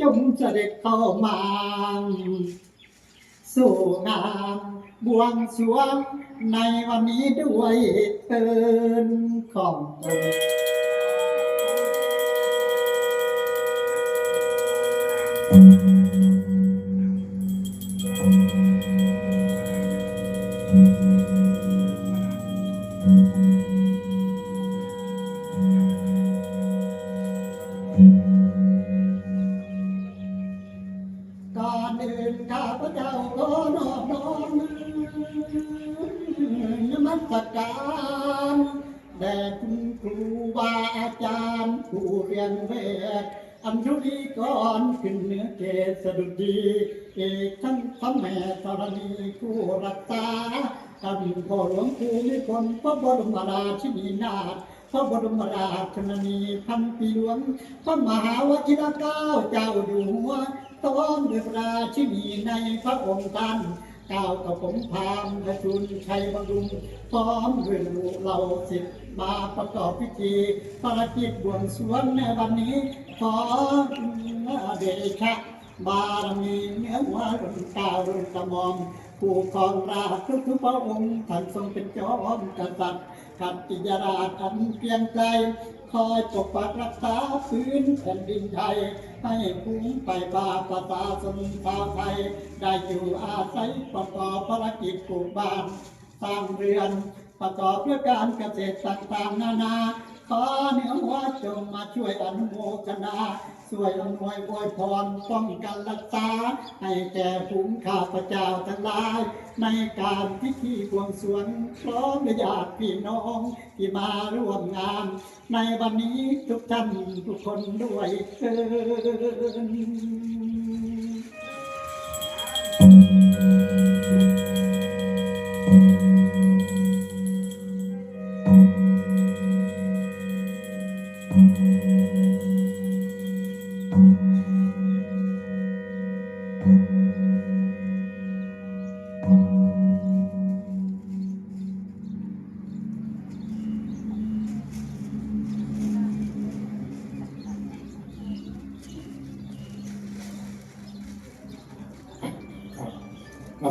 จงเสด็จเข้ามาสู่งานบวงสรวงในวันนี้ด้วยเตือนของตนอ ก่อนอื่นข้าพระเจ้าขอนอบน้อมนมัสการแด่คุณครูบาอาจารย์ผู้เรียนเวทอัญชุลีก่อนขึ้นเหนือเกศดุดีเอกทั้งพระแม่ธรณีผู้รักษาท่านพ่อหลวงปู่มิคนพระบรมราชินีนาถพระบรมราชชนนีพันปีหลวงพระมหาวชิรเกล้าเจ้าอยู่หัว ต้อมด้วยพระราชินีในพระองค์ท่านก้าวกับผมพามกระชุนชัยบำรุงพร้อมด้วยลูกเราสิทธิ์มาประกอบพิธีภารกิจบวงสรวงในวันนี้ ขอเดชะบารมีเหนื้อหัวรุ่นกาวรุ่นกระหมอมผู้ครองราชทุกทุกพระองค์ท่านทรงเป็นจอมกษัตริย์ขัดกิจราชอันเกรียงไกร คอยปกปักรักษาพื้นแผ่นดินไทย ให้คุ้มไปบาประชาชนชาไทย ได้อยู่อาศัยประกอบภารกิจปลูกบ้านสร้างเรือนประกอบเพื่อการเกษตรต่างๆนานา ขอเหนือหัวจงมาช่วยอนุโมทนาช่วยอำนวยอวยพรป้องกันรักษา ให้แก่ภูมิข้าพเจ้าทั้งหลาย ในการพิธีบวงสรวงพร้อมญาติพี่น้องที่มาร่วมงาน ในวันนี้ทุกท่านทุกคนด้วยเถิด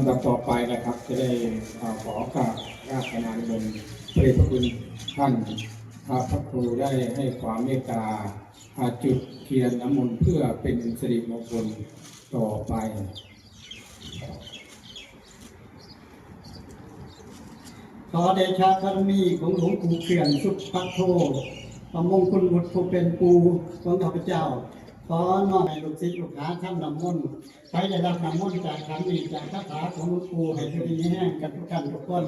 ำดับต่อไปนะครับ จะได้เอ่อขอกราบราชนานิมนต์พระเดชพระคุณท่านพระพระครูได้ให้ความเมตตาอาจุดเทียนน้ำมนต์เพื่อเป็นสิริมงคลต่อไปขอเดชะบารมีของหลวงปู่เขื่อนสุขพัทโทพระมงคลบุตรผู้เป็นปูของข้าพเจ้า ขอน้อมให้ลูกศิษย์ลูกหาท่านนำมนต์ใครได้รับนำมนต์จากคำนี้จากคาถาของหลวงปู่ให้ทุกทีแห้งกันทุกท่านทุกคน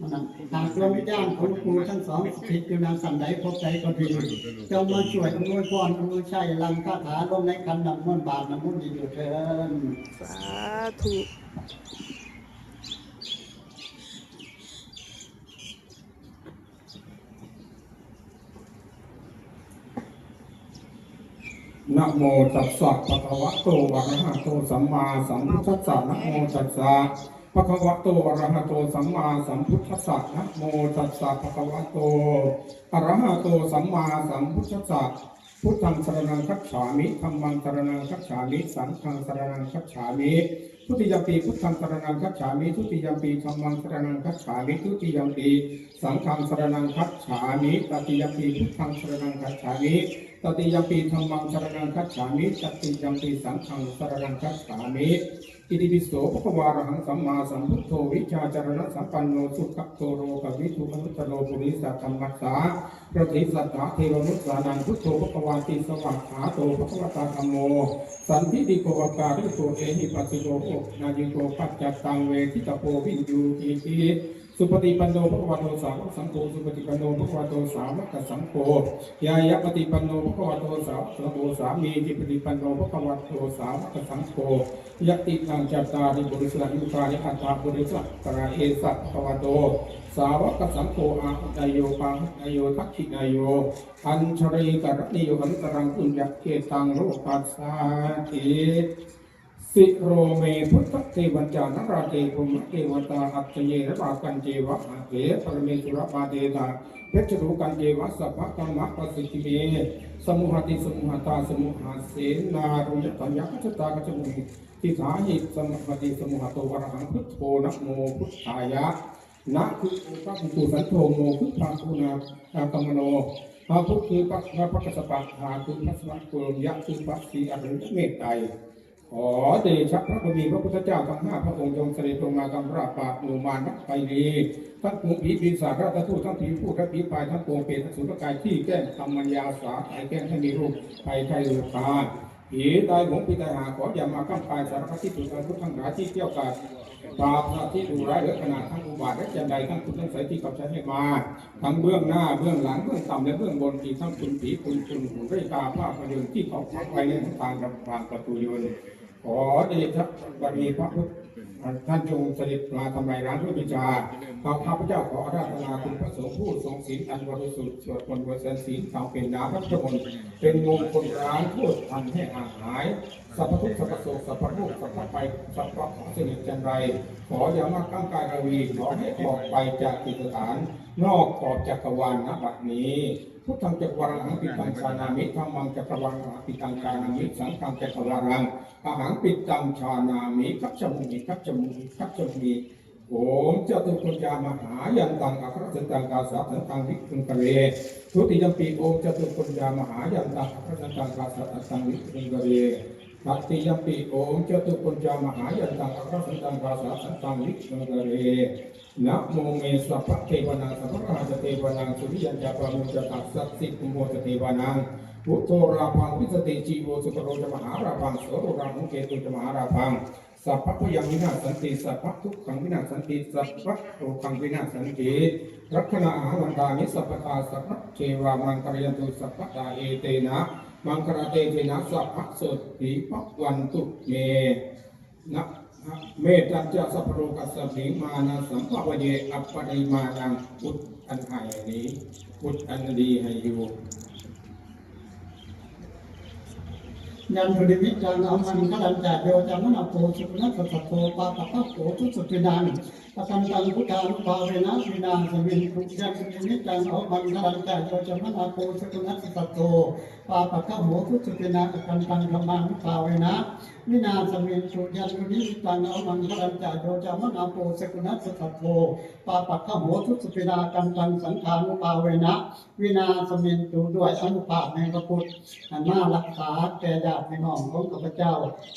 มันหากดวงวิญญาณของหลวงปู่ทั้งสองสิทธิ์อยู่นานสันไดพบใจก็ดีจงมาช่วยอำนวยพรอำนวยชัยลังคาถาลงในคันนำมนต์บาทนำมนต์ดีอยู่เถิดสาธุ นะโมตัสสะภะคะวะโตอะระหะโตสัมมาสัมพุทธัสสะนะโมตัสสะภะคะวะโตอะระหะโตสัมมาสัมพุทธัสสะนะโมตัสสะภะคะวะโตอะระหะโตสัมมาสัมพุทธัสสะพุทธังสรณังคัจฉามิธัมมังสรณังคัจฉามิสังฆังสรณังคัจฉามิทุติยมปีพุทธังสรณังคัจฉามิทุติยมปีธัมมังสรณังคัจฉามิทุติยมปีสังฆังสรณังคัจฉามิตติยมปีพุทธังสรณังคัจฉามิ ตติยมปีธรรมังสารณังคัจฉามิตติยมปีสังฆังสารณังคัจฉามิอิติปิโสภควารหังสัมมาสัมพุทโธวิชาจารณสัมปันโนสุขโตโรกวิทุอนุตตโรปุริสัธรรมัสสาปฏิสัทธาเทวมุตสานังพุทโธภควาติสวัสขาโตภควตาธรรมโม สันทิติโกวการิโตเอหิปัสสิโกนายิโกปัจจัตตังเวทิตาโพวินยูทีที สุปฏิปันโนภควโตสาวกสังโฆสุปฏิปันโนภควโตสาวกสังโฆยายะปฏิปันโนภควโตสาวกโตสามีจิปฏิปันโนภควโตสาวกสังโฆยะติตังจัตตาริบุริสละยุคานิอัตตาบุริสละตระเอสัพภวโตสาวกสังโฆอาหุนายโยปังนายโยทักขินายโยอัญชริกรณิโยหันตรังปุญญเกตังโลกัสสาติ สิโรเมพุทธเทวันจานราเตภุมเทวตาอัจเยระรากันเจวะอาเถปรเมสุรปาเดตาเพชรรูกันเจวะสัพพะกรรมะปสิทิเมสมุหติสมุหตาสมุหาเสนารุยตัญญกัจตากจมุทิสาหิสมุหติสมุหโตวรหังพุทโธนะโมพุทธายะนะคือพระกุสันโธโมพุทธาคุณากัมมโนพระพุทธคือพระพระพักสปะหาคือพระสมัครกุลยะคือพระศรีอริยเมตไตร ขอเดชะพระบรมีพระพุทธเจ้าทั้งห้าพระองค์จงเสด็จลงมากำราบปราบหมู่มานักไปดีทั้งปวงผีปีศาจราชทูตทั้งผีผู้ทั้งผีพายทั้งปวงเปรตทั้งสุรกายที่แกล้งทำมัญญาสาไายแกล้งให้มีรูปภัยไทยรูปาผีตายหงปีตายหาขออย่ามาก้ำกายสารพัดที่สุดทั้งพุทธทั้งหลายที่เกี่ยวกับาปหน้าที่ดูร้ายเหลือขนาดทั้งอุบาทและจันใดทั้งคุณทั้งสายที่เขาใช้ให้มา ทั้งเบื้องหน้าเบื้องหลังเบื้องต่ำและเบื้องบนที่ทั้งคุณผีคุณคุณหูได้ตาภาพประโยชน์ที่เขาพักไว้ในทางกับทางประตูยนต์ ขอเดชะบารมีพระพุทธท่านจงเสด็จมาทำลายร้านด้วยวิชาข้าข้าพเจ้าขออาราธนาคุณพระสงฆ์ผู้ทรงศีลอันบริสุทธิ์สวดมนต์บริสุทธิ์ศีลทำเป็นน้ำพระพุทธมนต์เป็นมงคลร้านโทษทันให้ห่างหายสัพพทุกสัพพโศกสัพพโรคสัพพภัยสัพพะของสนิทจันไร ขออย่ามาก้างกายระวีขอให้ออกไปจากกิจสถาน นอกขอบจักรวาลณบัดนี้พุทธังจักรวาลังปิตังชานามิธรรมังจักรวังปิตังชานามิสังฆังจักรวาลังอาหังปิตังชานามิคัจฉมุนิคัจฉมุนิคัจฉมุนิโอมเจ้าตุปัญญามหายันตังอัครสันตังกาสาสันตังวิคุงกะเรทุติยมปีโอมเจ้าตุปัญญามหายันตังอัครสันตังกาสาสันตังวิคุงกะเร ปัตติยปิโอมจตุปุญจามหายันตังอัครสันตังภาษาสันตังวิขังกะเรนะโมเมสัพพเทวนังสัพพะราเทวนังสุริยันจัปามุจตัสสัตสิกุโมจเทวนังพุทโธราพังวิสติจีโวสุตโรจมหาราพังโสโรรามุเกตุจมหาราพัง สัพพะพยังวินาศสันติสัพพะทุกขังวินาศสันติสัพพะโรคังวินาศสันติรักขณาอาวันตานิสัพพะตาสัพพะเทวามังกรยันตุสัพพะตาเอเตนะมังคลาเตเทนะสัพพะโสติปักวันตุเมนะเมตัญจะสัพพโรกัสสมิมานะสัมภวเยอัปปริมาณังพุทธันให้นี้พุทธันดีให้อยู่ ยันตุดิวิจังอามันขลันจาโยจามนาโปสุนัสสะโตปาตะปะโขทุสุตินัง ปะกันตังพุทธานุภาเวนะวินาสวินทุยันตุดิวิจังอามันขดันจาโยจามนาโพสุนัสสะโทปาปะปะโขทุสุตินังปะกันตังธรรมังภาเวนะวินาสวินทุยันตุดิวิจังอามันขดันจาโยจามนาโพสุนัสสะโทปาปะปะโขทุสุตินากันตังสังฆานุภาเวนะวินาสมินตุด้วยอนุภาพแห่งพระพุทธอันน่ารักษาแก่ญาติพี่น้องของข้าพเจ้า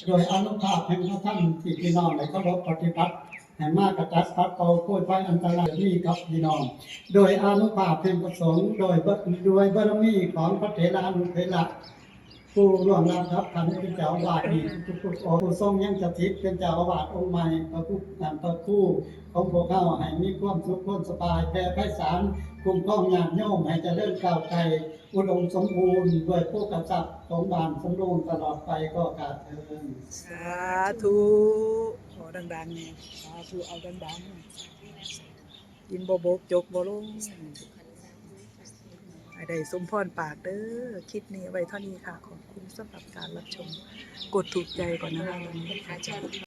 โดยอนุภาพแห่งพระท่านที่พี่น้องได้เคารพปฏิบัติ แห่งมากกระจัดปัดเป่าพูดไว้อันตรายนี้กับพี่น้อง โดยอนุภาพแห่งประสงค์โดยบด้วยบารมีของพระเถรานุเถระผู้ร่วมรับครับท่านเป็นเจ้าอาวาสอีกทุกๆองค์ผู้ทรงยังสถิตเป็นเจ้าอาวาสองค์ใหม่พระผู้นำพระผู้ของพวกเขาให้มีความสุขความสบายแผ่ไพศาลคุ้มครองญาติโยมให้เจริญก้าวไกลอุดมสมบูรณ์ด้วยผู้กษัตริย์สมบานสมบูรณ์ตลอดไปก็กาเทินสาธุ ดังๆเนี่สาธุเอาดังๆกินบบกจกบ่ลงให้ได้สมพรปากเด้อคลิปนี้ไว้เท่านี้ค่ะ ขอบคุณสำหรับการรับชม กดถูกใจก่อนนะคะวันนี้